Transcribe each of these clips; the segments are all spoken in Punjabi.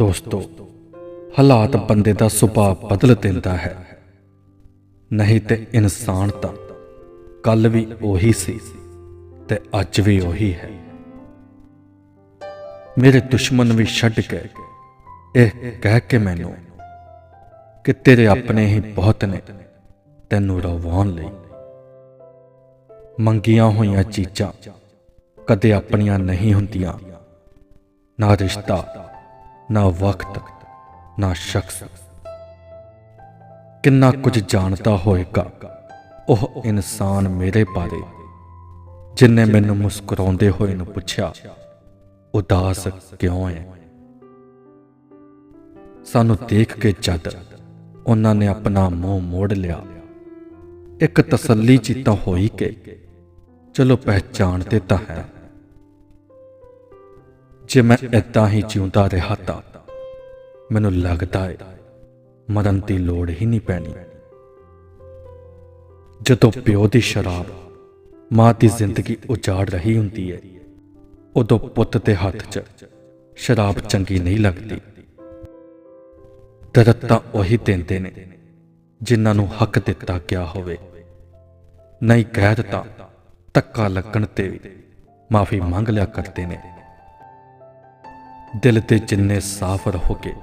ਦੋਸਤੋ, ਹਾਲਾਤ ਬੰਦੇ ਦਾ ਸੁਭਾਅ ਬਦਲ ਦਿੰਦਾ ਹੈ। ਨਹੀਂ ਤੇ ਇਨਸਾਨ ਤਾਂ ਕੱਲ ਵੀ ਉਹੀ ਸੀ ਤੇ ਅੱਜ ਵੀ ਉਹੀ ਹੈ। ਮੇਰੇ ਦੁਸ਼ਮਣ ਵੀ ਛੱਡ ਕੇ ਇਹ ਕਹਿ ਕੇ ਮੈਨੂੰ ਕਿ ਤੇਰੇ ਆਪਣੇ ਹੀ ਬਹੁਤ ਨੇ, ਤੈਨੂੰ ਰਵਾਉਣ ਲਈ। ਮੰਗੀਆਂ ਹੋਈਆਂ ਚੀਜ਼ਾਂ ਕਦੇ ਆਪਣੀਆਂ ਨਹੀਂ ਹੁੰਦੀਆਂ, ਨਾ ਰਿਸ਼ਤਾ ਨਾ ਵਕਤ, ਨਾ ਸ਼ਖਸ। ਕਿੰਨਾ ਕੁਝ ਜਾਣਦਾ ਹੋਏਗਾ ਉਹ ਇਨਸਾਨ ਮੇਰੇ ਬਾਰੇ, ਜਿਨੇ ਮੈਨੂੰ ਮੁਸਕਰਾਉਂਦੇ ਹੋਏ ਨੂੰ ਪੁੱਛਿਆ, ਉਦਾਸ ਕਿਉਂ ਹੈ? ਸਾਨੂੰ ਦੇਖ ਕੇ ਜਦ ਉਹਨਾਂ ਨੇ ਆਪਣਾ ਮੂੰਹ ਮੋੜ ਲਿਆ, ਇੱਕ ਤਸੱਲੀ ਜੀ ਹੋਈ ਕਿ, ਚਲੋ ਪਹਿਚਾਣਦੇ ਤਾਂ ਹੈ। ਜੇ ਮੈਂ ਏਦਾਂ ਹੀ ਜਿਉਂਦਾ ਰਿਹਾ ਤਾਂ ਮੈਨੂੰ ਲੱਗਦਾ ਹੈ ਮਰਨ ਦੀ ਲੋੜ ਹੀ ਨਹੀਂ ਪੈਣੀ। ਜਦੋਂ ਪਿਓ ਦੀ ਸ਼ਰਾਬ ਮਾਂ ਦੀ ਜ਼ਿੰਦਗੀ ਉਜਾੜ ਰਹੀ ਹੁੰਦੀ ਹੈ ਉਦੋਂ ਪੁੱਤ ਦੇ ਹੱਥ 'ਚ ਸ਼ਰਾਬ ਚੰਗੀ ਨਹੀਂ ਲੱਗਦੀ। ਦਰਦ ਤਾਂ ਉਹੀ ਦਿੰਦੇ ਨੇ ਜਿਨ੍ਹਾਂ ਨੂੰ ਹੱਕ ਦਿੱਤਾ ਗਿਆ ਹੋਵੇ। ਨਹੀਂ ਕਹਿ ਦਿੱਤਾ, ਧੱਕਾ ਲੱਗਣ ਤੇ ਵੀ ਮਾਫੀ ਮੰਗ ਲਿਆ ਕਰਦੇ ਨੇ। ਦਿਲ ਤੇ ਜਿੰਨੇ ਸਾਫ਼ ਰਹੋਗੇ,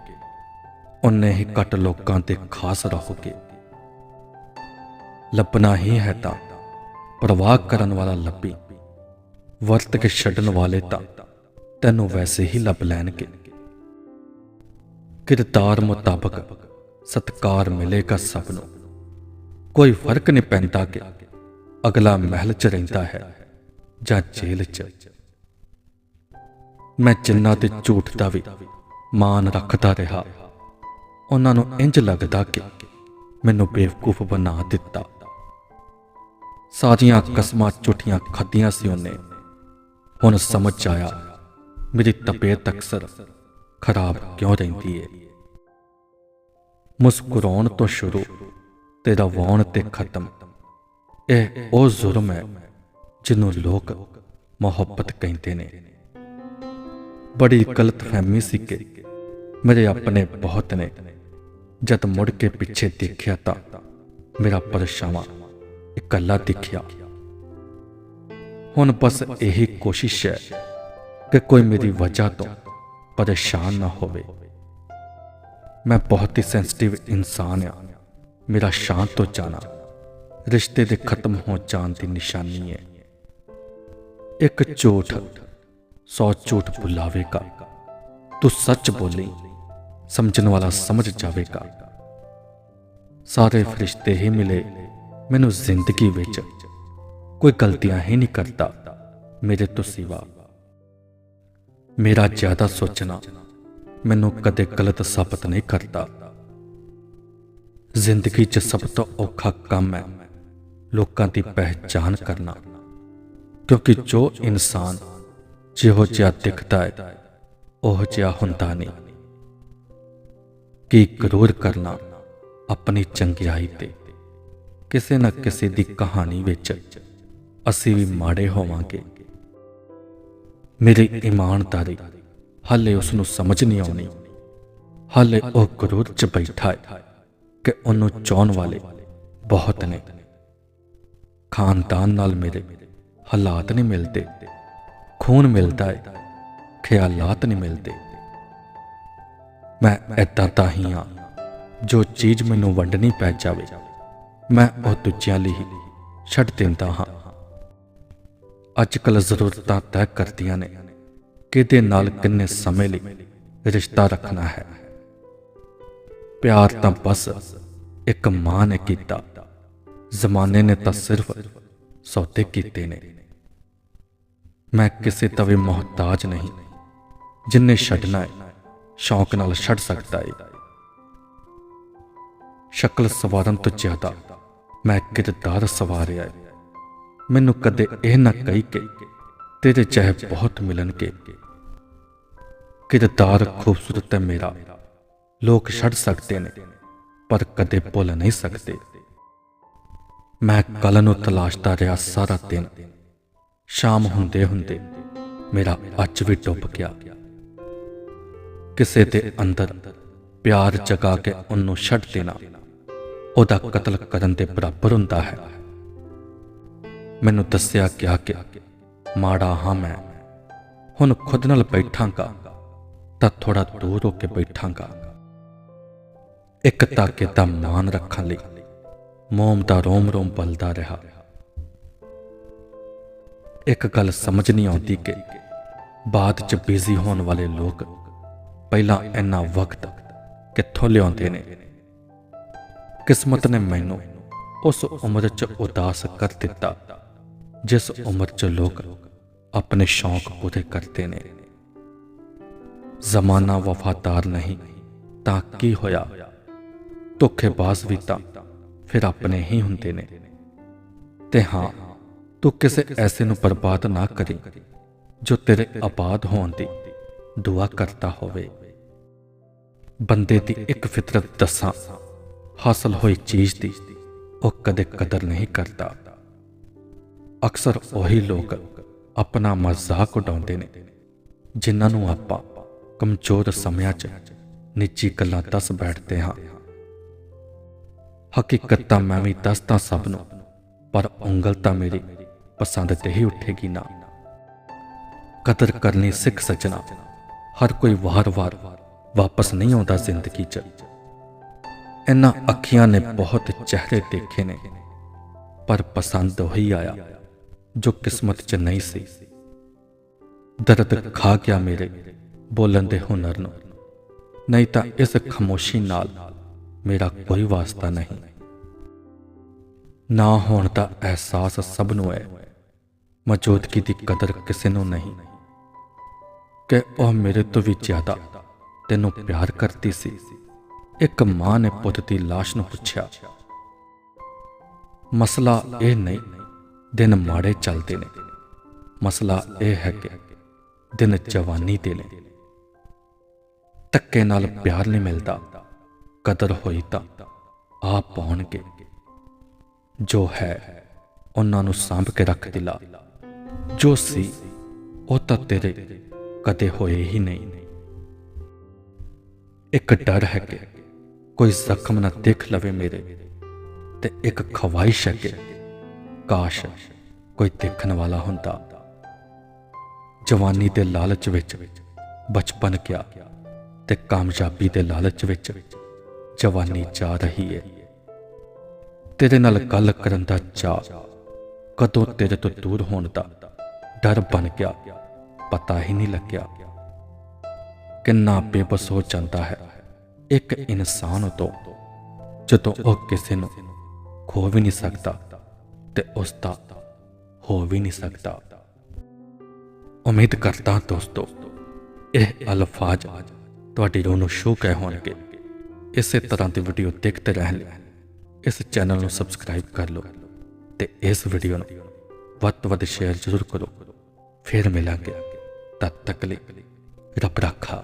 ਉਨੇ ਹੀ ਘੱਟ ਲੋਕਾਂ ਤੇ ਖਾਸ ਰਹੋਗੇ। ਲੱਭਣਾ ਹੀ ਹੈ ਤਾਂ, ਪ੍ਰਵਾਹ ਕਰਨ ਵਾਲਾ ਲੱਭੀ। ਵਰਤ ਕੇ ਛੱਡਣ ਵਾਲੇ ਤਾਂ, ਤੈਨੂੰ ਵੈਸੇ ਹੀ ਲੱਭ ਲੈਣਗੇ। ਕਿਰਦਾਰ ਮੁਤਾਬਕ ਸਤਕਾਰ ਮਿਲੇਗਾ ਸਭ ਨੂੰ। ਕੋਈ ਫ਼ਰਕ ਨਹੀਂ ਪੈਂਦਾ ਕਿ ਅਗਲਾ ਮਹਿਲ 'ਚ ਰਹਿੰਦਾ ਹੈ ਜਾਂ ਜੇਲ੍ਹ 'ਚ। ਮੈਂ ਜਿੰਨਾ ਤੇ ਝੂਠ ਦਾ ਵੀ ਮਾਨ ਰੱਖਦਾ ਰਿਹਾ, ਉਹਨਾਂ ਨੂੰ ਇੰਜ ਲੱਗਦਾ ਕਿ ਮੈਨੂੰ ਬੇਵਕੂਫ ਬਣਾ ਦਿੱਤਾ। ਸਾਰੀਆਂ ਕਸਮਾਂ ਝੂਠੀਆਂ ਖਾਧੀਆਂ ਸੀ ਉਹਨੇ। ਹੁਣ ਸਮਝ ਆਇਆ, ਮੇਰੀ ਤਬੀਅਤ ਅਕਸਰ ਖਰਾਬ ਕਿਉਂ ਰਹਿੰਦੀ ਹੈ ਮੁਸਕਰਾਉਣ ਤੋਂ ਸ਼ੁਰੂ ਤੇ ਰਵਾਉਣ ਤੇ ਖਤਮ। ਇਹ ਉਹ ਜ਼ੁਲਮ ਹੈ ਜਿਹਨੂੰ ਲੋਕ ਮੁਹੱਬਤ ਕਹਿੰਦੇ ਨੇ। ਬੜੀ ਗਲਤਫਹਿਮੀ ਸੀ ਕਿ ਮੇਰੇ ਆਪਣੇ ਬਹੁਤ ਨੇ। ਜਦ ਮੁੜ ਕੇ ਪਿੱਛੇ ਦੇਖਿਆ ਤਾਂ ਮੇਰਾ ਪਰਛਾਵਾਂ ਇਕੱਲਾ ਦਿਖਿਆ। ਹੁਣ ਬਸ ਇਹੀ ਕੋਸ਼ਿਸ਼ ਹੈ ਕਿ ਕੋਈ ਮੇਰੀ ਵਜ੍ਹਾ ਤੋਂ ਪਰੇਸ਼ਾਨ ਨਾ ਹੋਵੇ। ਮੈਂ ਬਹੁਤ ਹੀ ਸੈਂਸਿਟਿਵ ਇਨਸਾਨ ਹਾਂ। ਮੇਰਾ ਸ਼ਾਂਤ ਤੋਂ ਜਾਣਾ, ਰਿਸ਼ਤੇ ਦੇ ਖਤਮ ਹੋ ਜਾਣ ਦੀ ਨਿਸ਼ਾਨੀ ਹੈ। ਇੱਕ ਝੂਠ ਸੌ ਝੂਠ ਬੁਲਾਵੇਗਾ ਤੂੰ ਸੱਚ ਬੋਲੀ ਸਮਝਣ ਵਾਲਾ ਸਮਝ ਜਾਵੇਗਾ। ਸਾਰੇ ਫਰਿਸ਼ਤੇ ਹੀ ਮਿਲੇ ਮੈਨੂੰ ਜ਼ਿੰਦਗੀ ਵਿੱਚ ਕੋਈ ਗਲਤੀਆਂ ਹੀ ਨਹੀਂ ਕਰਦਾ। ਮੇਰੇ ਤੋਂ ਸਿਵਾ। ਮੇਰਾ ਜ਼ਿਆਦਾ ਸੋਚਣਾ ਮੈਨੂੰ ਕਦੇ ਗਲਤ ਸਾਬਤ ਨਹੀਂ ਕਰਦਾ। ਜ਼ਿੰਦਗੀ 'ਚ ਸਭ ਤੋਂ ਔਖਾ ਕੰਮ ਹੈ ਲੋਕਾਂ ਦੀ ਪਹਿਚਾਨ ਕਰਨਾ। ਕਿਉਂਕਿ ਜੋ ਇਨਸਾਨ ਜਿਹੋ ਜਿਹਾ ਦਿਖਦਾ ਹੈ, ਉਹ ਜਿਹਾ ਹੁੰਦਾ ਨਹੀਂ। ਕੀ ਕਰੂਰ ਕਰਨਾ ਆਪਣੀ ਚੰਗਿਆਈ ਤੇ? ਕਿਸੇ ਨਾ ਕਿਸੇ ਦੀ ਕਹਾਣੀ ਵਿੱਚ ਅਸੀਂ ਵੀ ਮਾੜੇ ਹੋਵਾਂਗੇ। ਮੇਰੇ ਇਮਾਨਦਾਰੀ, ਹਾਲੇ ਉਸ ਨੂੰ ਸਮਝ ਨਹੀਂ ਆਉਣੀ। ਹਾਲੇ ਉਹ ਕਰੂਰ ਚ ਬੈਠਾ ਹੈ ਕਿ ਉਹਨੂੰ ਚਾਹਣ ਵਾਲੇ ਬਹੁਤ ਨੇ। ਖਾਨਦਾਨ ਨਾਲ ਮੇਰੇ ਹਾਲਾਤ ਨਹੀਂ ਮਿਲਦੇ। ਖੂਨ ਮਿਲਦਾ ਹੈ ਖਿਆਲਾਤ ਨਹੀਂ ਮਿਲਦੇ। ਮੈਂ ਐਦਾਂ ਤਾਂ ਹੀ ਹਾਂ, ਜੋ ਚੀਜ਼ ਮੈਨੂੰ ਵੰਡਣੀ ਪੈ ਜਾਵੇ, ਮੈਂ ਉਹ ਦੂਜਿਆਂ ਲਈ ਛੱਡ ਦਿੰਦਾ ਹਾਂ। ਅੱਜ ਕੱਲ ਜ਼ਰੂਰਤਾਂ ਤੈਅ ਕਰਦੀਆਂ ਨੇ, ਕਿਹਦੇ ਨਾਲ ਕਿੰਨੇ ਸਮੇਂ ਲਈ ਰਿਸ਼ਤਾ ਰੱਖਣਾ ਹੈ। ਪਿਆਰ ਤਾਂ ਬਸ ਇੱਕ ਮਾਂ ਨੇ ਕੀਤਾ, ਜ਼ਮਾਨੇ ਨੇ ਤਾਂ ਸਿਰਫ ਸੌਦੇ ਕੀਤੇ ਨੇ। ਮੈਂ ਕਿਸੇ ਦਾ ਵੀ ਮੁਹਤਾਜ ਨਹੀਂ, ਜਿੰਨੇ ਛੱਡਣਾ ਹੈ, ਸ਼ੌਕ ਨਾਲ ਛੱਡ ਸਕਦਾ ਹੈ ਸ਼ਕਲ ਸਵਾਰਨ ਤੋਂ ਜ਼ਿਆਦਾ ਮੈਂ ਕਿਰਦਾਰ ਸਵਾਰਿਆ ਹੈ ਮੈਨੂੰ ਕਦੇ ਇਹ ਨਾ ਕਹੀ ਕਿ ਤੇਰੇ ਚਾਹੇ ਬਹੁਤ ਮਿਲਣਗੇ। ਕਿਰਦਾਰ ਖੂਬਸੂਰਤ ਹੈ ਮੇਰਾ, ਲੋਕ ਛੱਡ ਸਕਦੇ ਨੇ, ਪਰ ਕਦੇ ਭੁੱਲ ਨਹੀਂ ਸਕਦੇ। ਮੈਂ ਕਲ ਨੂੰ ਤਲਾਸ਼ਦਾ ਰਿਹਾ ਸਾਰਾ ਦਿਨ। ਸ਼ਾਮ ਹੁੰਦੇ ਹੁੰਦੇ ਮੇਰਾ ਅੱਜ ਵੀ ਡੁੱਬ ਗਿਆ। ਕਿਸੇ ਦੇ ਅੰਦਰ ਪਿਆਰ ਜਗਾ ਕੇ ਉਹਨੂੰ ਛੱਡ ਦੇਣਾ, ਉਹਦਾ ਕਤਲ ਕਰਨ ਦੇ ਬਰਾਬਰ ਹੁੰਦਾ ਹੈ। ਮੈਨੂੰ ਦੱਸਿਆ ਗਿਆ ਕਿ ਮਾੜਾ ਹਾਂ ਮੈਂ। ਹੁਣ ਖੁਦ ਨਾਲ ਬੈਠਾਂਗਾ ਤਾਂ ਥੋੜਾ ਦੂਰ ਹੋ ਕੇ ਬੈਠਾਂਗਾ। ਇੱਕ ਤਾਕੇ ਦਾ ਮਾਨ ਰੱਖਣ ਲਈ ਮੋਮ ਦਾ ਰੋਮ ਰੋਮ ਬਲਦਾ ਰਿਹਾ। ਇੱਕ ਗੱਲ ਸਮਝ ਨਹੀਂ ਆਉਂਦੀ ਕਿ ਬਾਅਦ ਚ ਬਿਜ਼ੀ ਹੋਣ ਵਾਲੇ ਲੋਕ ਪਹਿਲਾਂ ਇੰਨਾ ਵਕਤ ਕਿੱਥੋਂ ਲਿਆਉਂਦੇ ਨੇ? ਕਿਸਮਤ ਨੇ ਮੈਨੂੰ ਉਸ ਉਮਰ 'ਚ ਉਦਾਸ ਕਰ ਦਿੱਤਾ, ਜਿਸ ਉਮਰ 'ਚ ਲੋਕ ਆਪਣੇ ਸ਼ੌਂਕ ਪੂਰੇ ਕਰਦੇ ਨੇ। ਜ਼ਮਾਨਾ ਵਫਾਦਾਰ ਨਹੀਂ ਤਾਂ ਕੀ ਹੋਇਆ? ਧੋਖੇਬਾਜ਼ ਵੀ ਤਾਂ ਫਿਰ ਆਪਣੇ ਹੀ ਹੁੰਦੇ ਨੇ। ਤੇ ਹਾਂ ਤੂੰ ਕਿਸੇ ਐਸੇ ਨੂੰ ਬਰਬਾਦ ਨਾ ਕਰੀ, ਜੋ ਤੇਰੇ ਆਬਾਦ ਹੋਣ ਦੀ ਦੁਆ ਕਰਦਾ ਹੋਵੇ। ਬੰਦੇ ਦੀ ਇੱਕ ਫਿਤਰਤ ਦੱਸਾਂ, ਹਾਸਲ ਹੋਈ ਚੀਜ਼ ਦੀ ਉਹ ਕਦੇ ਕਦਰ ਨਹੀਂ ਕਰਦਾ। ਅਕਸਰ ਉਹੀ ਲੋਕ ਆਪਣਾ ਮਜ਼ਾਕ ਉਡਾਉਂਦੇ ਨੇ, ਜਿਨ੍ਹਾਂ ਨੂੰ ਆਪਾਂ ਕਮਜ਼ੋਰ ਸਮਿਆਂ 'ਚ ਨਿੱਜੀ ਗੱਲਾਂ ਦੱਸ ਬੈਠਦੇ ਹਾਂ। ਹਕੀਕਤ ਤਾਂ ਮੈਂ ਵੀ ਦੱਸਦਾ ਸਭ ਨੂੰ, ਪਰ ਉਂਗਲ ਤਾਂ ਮੇਰੀ ਪਸੰਦ ਤੇ ਹੀ ਉੱਠੇਗੀ ਨਾ। ਕਦਰ ਕਰਨੀ ਸਿੱਖ ਸੱਜਣਾ, ਹਰ ਕੋਈ ਵਾਰ-ਵਾਰ ਵਾਪਸ ਨਹੀਂ ਆਉਂਦਾ ਜ਼ਿੰਦਗੀ 'ਚ। ਇਹਨਾਂ ਅੱਖੀਆਂ ਨੇ ਬਹੁਤ ਚਿਹਰੇ ਦੇਖੇ ਨੇ, ਪਰ ਪਸੰਦ ਉਹੀ ਆਇਆ ਜੋ ਕਿਸਮਤ 'ਚ ਨਹੀਂ ਸੀ। ਦਰਦ ਖਾ ਗਿਆ ਮੇਰੇ ਬੋਲਣ ਦੇ ਹੁਨਰ ਨੂੰ, ਨਹੀਂ ਤਾਂ ਇਸ ਖਾਮੋਸ਼ੀ ਨਾਲ ਮੇਰਾ ਕੋਈ ਵਾਸਤਾ ਨਹੀਂ। ਨਾ ਹੋਣ ਦਾ ਅਹਿਸਾਸ ਸਭ ਨੂੰ ਹੈ। ਮੌਜੂਦਗੀ ਦੀ ਕਦਰ ਕਿਸੇ ਨੂੰ ਨਹੀਂ ਕਿ ਉਹ ਮੇਰੇ ਤੋਂ ਵੀ ਜ਼ਿਆਦਾ ਤੈਨੂੰ ਪਿਆਰ ਕਰਦੀ ਸੀ ਇੱਕ ਮਾਂ ਨੇ ਪੁੱਤ ਦੀ ਲਾਸ਼ ਨੂੰ ਪੁੱਛਿਆ ਮਸਲਾ ਇਹ ਨਹੀਂ ਦਿਨ ਮਾੜੇ ਚੱਲਦੇ ਨੇ ਮਸਲਾ ਇਹ ਹੈ ਕਿ ਦਿਨ ਜਵਾਨੀ ਦੇ ਨੇ ਧੱਕੇ ਨਾਲ ਪਿਆਰ ਨਹੀਂ ਮਿਲਦਾ ਕਦਰ ਹੋਈ ਤਾਂ ਆ ਪਾਉਣਗੇ ਜੋ ਹੈ ਉਹਨਾਂ ਨੂੰ ਸਾਂਭ ਕੇ ਰੱਖ ਦਿਲਾ ਜੋ ਸੀ, ਉਹ ਤਾਂ ਤੇਰੇ ਕਦੇ ਹੋਏ ਹੀ ਨਹੀਂ। ਇੱਕ ਡਰ ਹੈ ਕਿ ਕੋਈ ਜ਼ਖਮ ਨਾ ਦੇਖ ਲਵੇ ਮੇਰੇ ਤੇ ਇੱਕ ਖਵਾਇਸ਼ ਹੈ ਕਿ ਕਾਸ਼ ਕੋਈ ਦੇਖਣ ਵਾਲਾ ਹੁੰਦਾ। ਜਵਾਨੀ ਦੇ ਲਾਲਚ ਵਿੱਚ ਬਚਪਨ ਗਿਆ ਤੇ ਕਾਮਯਾਬੀ ਦੇ ਲਾਲਚ ਵਿੱਚ ਜਵਾਨੀ ਜਾ ਰਹੀ ਹੈ। ਤੇਰੇ ਨਾਲ ਗੱਲ ਕਰਨ ਦਾ ਚਾਹ ਕਦੋਂ ਤੇਰੇ ਤੋਂ ਦੂਰ ਹੋਣ ਦਾ ਡਰ ਬਣ ਗਿਆ, ਪਤਾ ਹੀ ਨਹੀਂ ਲੱਗਿਆ। ਕਿੰਨਾ ਬੇਬਸ ਹੋ ਜਾਂਦਾ ਹੈ ਇੱਕ ਇਨਸਾਨ ਤੋਂ ਜਦੋਂ ਉਹ ਕਿਸੇ ਨੂੰ ਖੋ ਵੀ ਨਹੀਂ ਸਕਦਾ ਤੇ ਉਸ ਦਾ ਹੋ ਵੀ ਨਹੀਂ ਸਕਦਾ। ਉਮੀਦ ਕਰਦਾ ਦੋਸਤੋ, ਇਹ ਅਲਫਾਜ਼ ਤੁਹਾਡੀ ਰੂਹ ਨੂੰ ਛੂ ਗਏ ਹੋਣਗੇ। ਇਸੇ ਤਰ੍ਹਾਂ ਦੀ ਵੀਡੀਓ ਦੇਖਦੇ ਰਹਿਣ ਲਈ ਇਸ ਚੈਨਲ ਨੂੰ ਸਬਸਕ੍ਰਾਈਬ ਕਰ ਲਓ। ਤੇ ਇਸ ਵੀਡੀਓ ਨੂੰ ਵੱਧ ਤੋਂ ਵੱਧ ਸ਼ੇਅਰ ਜ਼ਰੂਰ ਕਰੋ ਫਿਰ ਮਿਲਾਂਗੇ ਤਦ ਤੱਕ ਲਈ ਰੱਬ ਰੱਖਾ